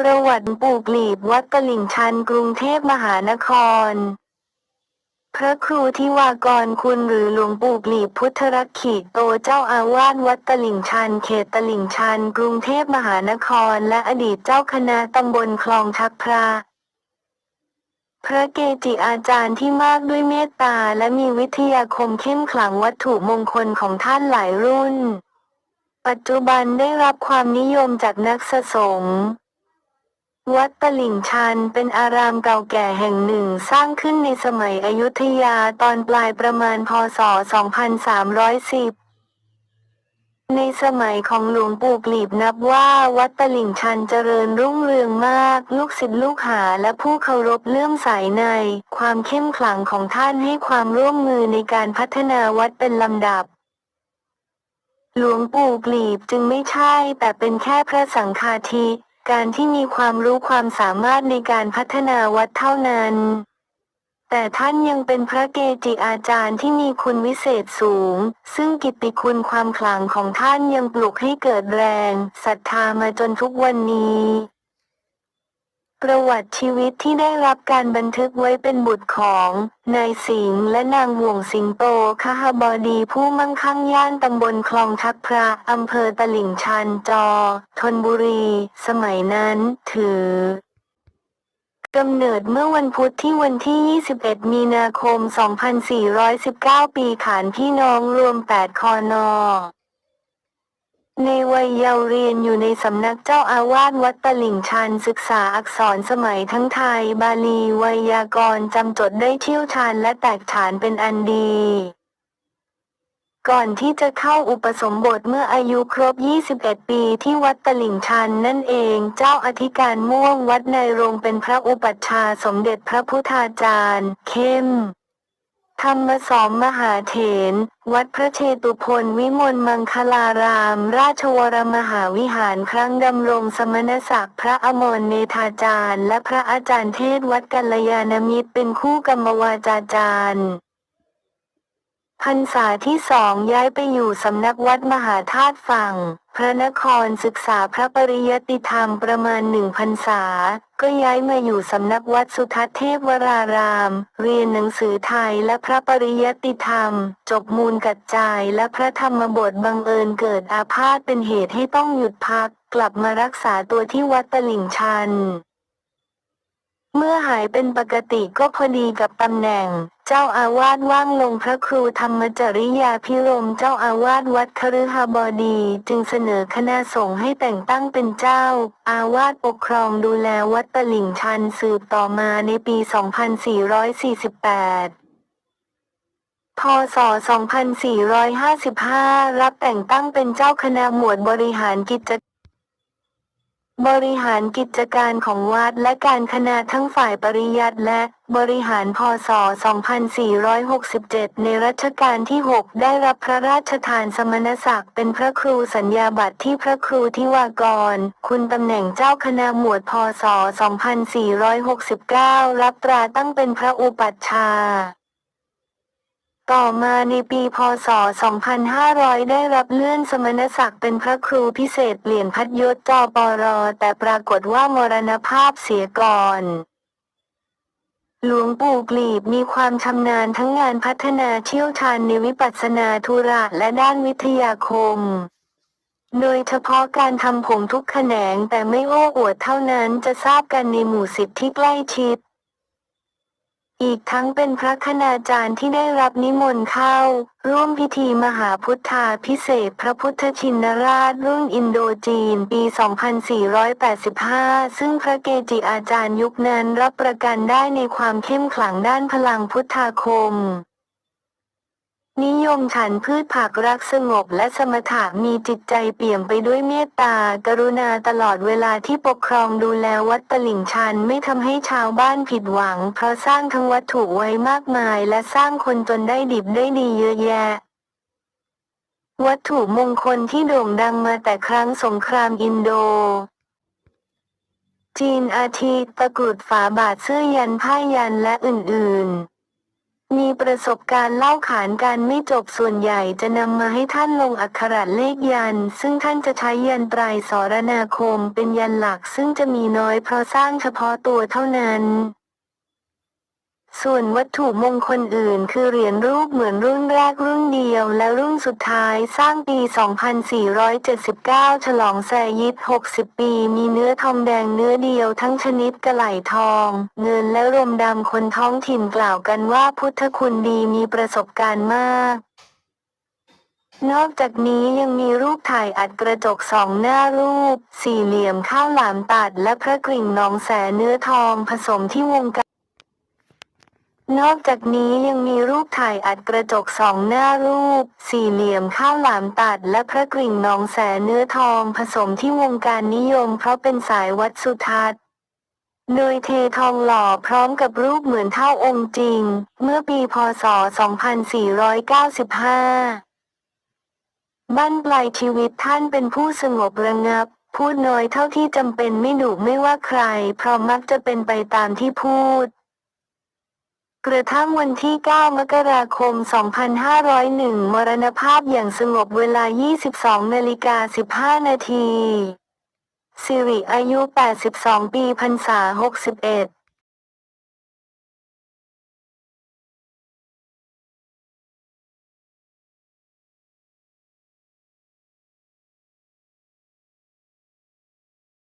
ประวัติปู่กลีบวัดตลิ่งชันกรุงเทพมหานคร พระครูทิวากรคุณหรือหลวงปู่กลีบพุทธรักขิโตเจ้าอาวาสวัดตลิ่งชัน เขตตลิ่งชัน กรุงเทพมหานคร และอดีตเจ้าคณะตำบลคลองชักพระพระเกจิอาจารย์ที่มากด้วยเมตตาและมีวิทยาคมเข้มขลังวัตถุมงคลของท่านหลายรุ่น ปัจจุบันได้รับความนิยมจากนักสะสม วัดตลิ่งชันเป็นอารามเก่าแก่แห่งหนึ่งสร้างขึ้นในสมัยอยุธยาตอนปลายประมาณพศ 2310 ในสมัยของหลวงปู่กลีบนับว่าวัดตลิ่งชันเจริญรุ่งเรืองมาก ลูกศิษย์ลูกหาและผู้เคารพเลื่อมใสใน ความเข้มขลังของท่านให้ความร่วมมือในการพัฒนาวัดเป็นลำดับหลวงปู่กลีบจึงไม่ใช่แต่เป็นแค่พระสังฆาธิ การที่มีความรู้ความสามารถในการพัฒนาวัดเท่านั้น แต่ท่านยังเป็นพระเกจิอาจารย์ที่มีคุณวิเศษสูง ซึ่งกิตติคุณความขลังของท่านยังปลุกให้เกิดแรงศรัทธามาจนทุกวันนี้ ประวัติชีวิตที่ได้รับการบันทึกไว้เป็นบุตรของนายสิงห์และนางห่วงสิงโตคหบดีผู้มั่งคั่งย่านตำบลคลองทักพระอำเภอตลิ่งชันจอธนบุรี สมัยนั้นถือกำเนิดเมื่อวันพุธที่วันที่ 21 มีนาคม 2419 ปีขานพี่น้องรวม 8 คอนอ ในวัยเยาว์เรียนอยู่ในสำนักเจ้าอาวาสวัดตลิ่งชันศึกษาอักษรสมัยทั้งไทย บาลีไวยากรณ์จำจดได้เชี่ยวชาญและแตกฉานเป็นอันดี ก่อนที่จะเข้าอุปสมบทเมื่ออายุครบ 21 ปีที่วัดตลิ่งชันนั่นเอง เจ้าอธิการม่วงวัดในโรงเป็นพระอุปัชฌาย์สมเด็จพระพุทธาจารย์ เข้ม ธรรมสอมมหาเถรวัดพระเชตุพนวิมลมังคลาราม ราชวรมหาวิหารครั้งดำรงสมณศักดิ์พระอมรเนธาจารย์ และพระอาจารย์เทศวัดกัลยาณมิตรเป็นคู่กรรมวาจาจารย์ พรรษาที่สองย้ายไปอยู่สำนักวัดมหาธาตุฝั่ง พระนครศึกษาพระปริยติธรรมประมาณหนึ่งพรรษา ก็ย้ายมาอยู่สำนักวัดสุทัศเทพวราราม เรียนหนังสือไทยและพระปริยติธรรม จบมูลกัดจายและพระธรรมบทบังเอิญเกิดอาพาธเป็นเหตุให้ต้องหยุดพัก กลับมารักษาตัวที่วัดตลิ่งชัน เมื่อหายเป็นปกติก็พอดีกับตำแหน่ง เจ้าอาวาสว่างลงพระครูธรรมจริยาพิรมเจ้าอาวาสวัดคฤหบดีจึงเสนอคณะสงฆ์ให้แต่งตั้งเป็นเจ้า อาวาสปกครองดูแลวัดตลิ่งชันสืบต่อมาในปี 2448พศ 2455 รับแต่งตั้งเป็นเจ้าคณะหมวดบริหารกิจ บริหารกิจการของวัดและการคณะทั้งฝ่ายปริยัติและบริหารพศ 2467 ในรัชกาลที่ 6 ได้รับพระราชทานสมณศักดิ์เป็นพระครูสัญญาบัตรที่พระครูทิวากร คุณตำแหน่งเจ้าคณะหมวดพศ 2469 รับตราตั้งเป็นพระอุปัชฌาย์ ต่อมาในปีพศ 2500 ได้รับเลื่อนสมณศักดิ์เป็นพระครูพิเศษเปลี่ยนพัดยศจอปรแต่ปรากฏว่ามรณภาพเสียก่อน หลวงปู่กลีบมีความชำนาญทั้งงานพัฒนาเชี่ยวชาญในวิปัสสนาธุระและด้านวิทยาคม โดยเฉพาะการทำผมทุกแขนงแต่ไม่โอ้อวดเท่านั้นจะทราบกันในหมู่สิทธิ์ที่ใกล้ชิด อีกทั้งเป็นพระคณาจารย์ที่ได้รับนิมนต์เข้า ร่วมพิธีมหาพุทธาพิเศษพระพุทธชินราชรุ่นอินโดจีนปี 2485 ซึ่งพระเกจิอาจารย์ยุคนั้นรับประกันได้ในความเข้มขลังด้านพลังพุทธาคม นิยมฉันพืชผักรักสงบและสมถะมีจิตใจเปี่ยมไปด้วยเมตตา กรุณาตลอดเวลาที่ปกครองดูแลวัดตลิ่งชันไม่ทำให้ชาวบ้านผิดหวัง เพราะสร้างทั้งวัตถุไว้มากมาย และสร้างคนจนได้ดิบได้ดีเยอะแยะ วัตถุมงคลที่โด่งดังมาแต่ครั้งสงครามอินโดจีนอาทิตตะกรุดฝาบาทเสื้อยันผ้ายันและอื่นๆ มีประสบการณ์เล่าขานการไม่จบส่วนใหญ่จะนำมาให้ท่านลงอักขระเลขยัน ซึ่งท่านจะใช้ยันปลายสรนาคมเป็นยันหลักซึ่งจะมีน้อยเพราะสร้างเฉพาะตัวเท่านั้น ส่วนวัตถุมงคลอื่น คือเหรียญรูปเหมือนรุ่นแรกรุ่นเดียว และรุ่นสุดท้ายสร้างปี 2479 ฉลองแซยิด60 ปี มีเนื้อทองแดงเนื้อเดียวทั้งชนิดกระไหลทอง เงินและรมดำคนท้องถิ่นกล่าวกันว่าพุทธคุณดีมีประสบการณ์มากนอกจากนี้ยังมีรูปถ่ายอัดกระจกสองหน้ารูป สี่เหลี่ยมข้าวหลามตัดและพระกริ่งนองแสเนื้อทองผสมที่วงการ นอกจากนี้ยังมีรูปถ่ายอัดกระจกสองหน้ารูป สี่เหลี่ยมข้าวหลามตัดและพระกริ่งนองแสเนื้อทองผสมที่วงการนิยมเพราะเป็นสายวัดสุทัศน์โดยเททองหล่อพร้อมกับรูปเหมือนเท่าองค์จริง เมื่อปีพศ 2495 บ้านปลายชีวิตท่านเป็นผู้สงบระงับ พูดน้อยเท่าที่จำเป็นไม่ดุไม่ว่าใคร เพราะมักจะเป็นไปตามที่พูด กระทั่งวันที่ 9 มกราคม 2501 มรณภาพอย่างสงบเวลา 22นาฬิกา15 นาทีสิริอายุ 82 ปีพรรษา 61